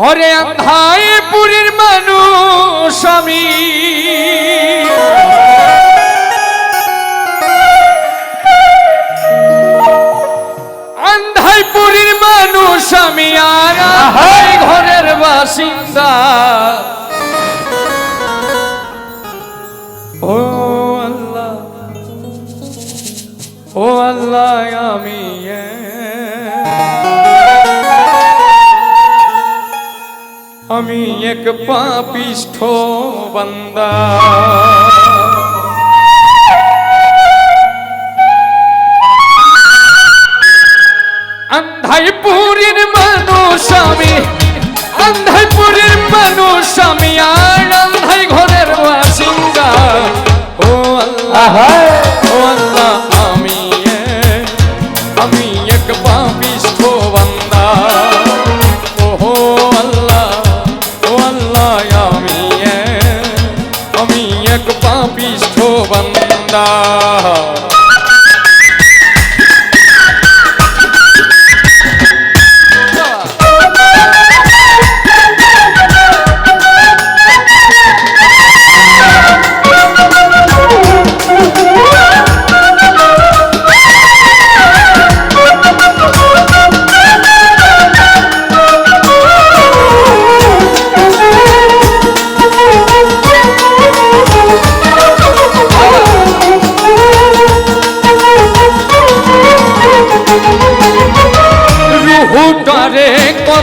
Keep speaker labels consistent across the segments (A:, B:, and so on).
A: হরে আন্ধাই পুরীর মানুষ আমি। পুরীর মানুষ আমি আর আন্ধাই ঘরের বাসিন্দা। ও আল্লাহ ও আল্লাহ আমি আমি এক পাপিষ্ঠ বান্দা। আন্ধাইপুরের মানুষ আমি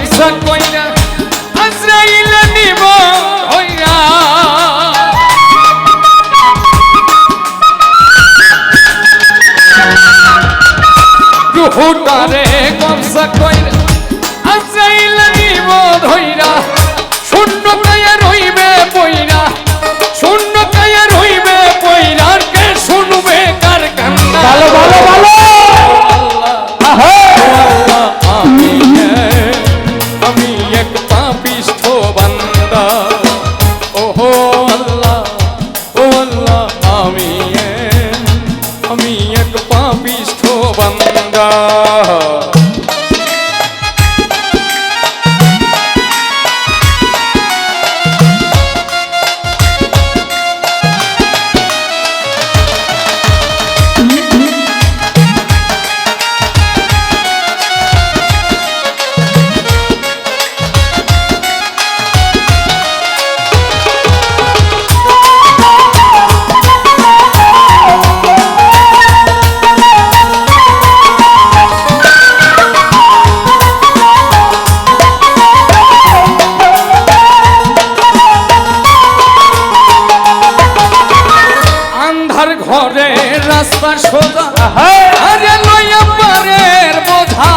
A: কবজা কইরা আজরাইল নিব হইরা রুহুটারে কবজা কইরা সোজা হ্যাঁ, আরে নয়া পারের বোঝা।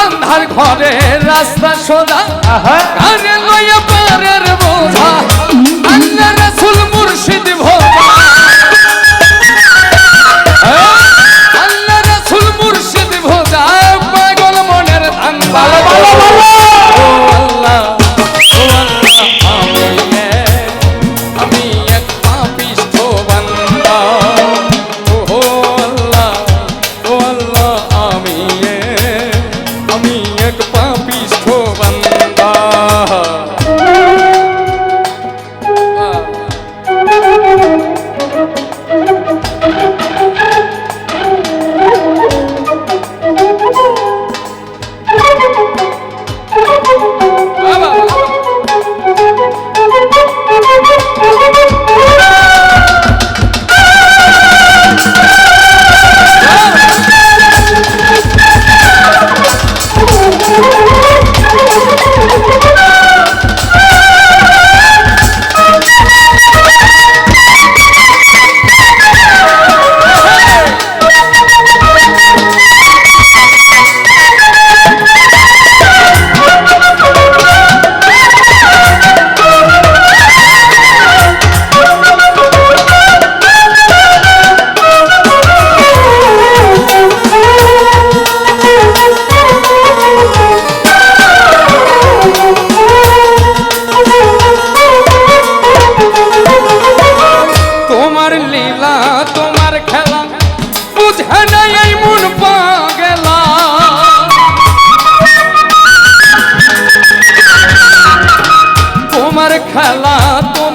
A: আন্ধার ঘরে রাস্তা সোজা হ্যাঁ। আরে
B: নয়া খেলা
A: তো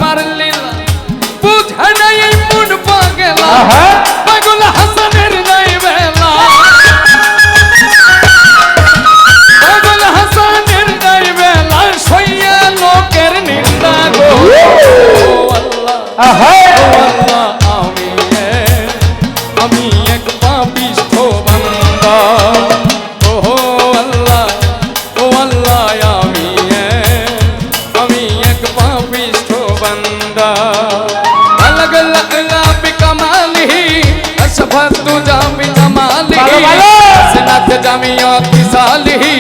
A: জামিয়াত সালিহি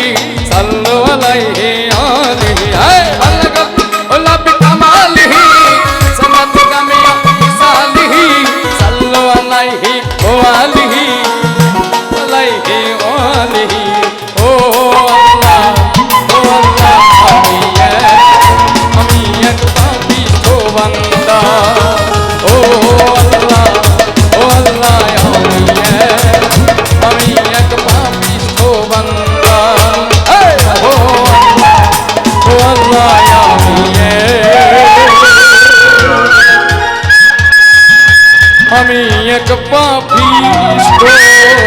A: সাল্লু আলাইহি আমি এক পাপি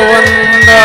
A: বন্দা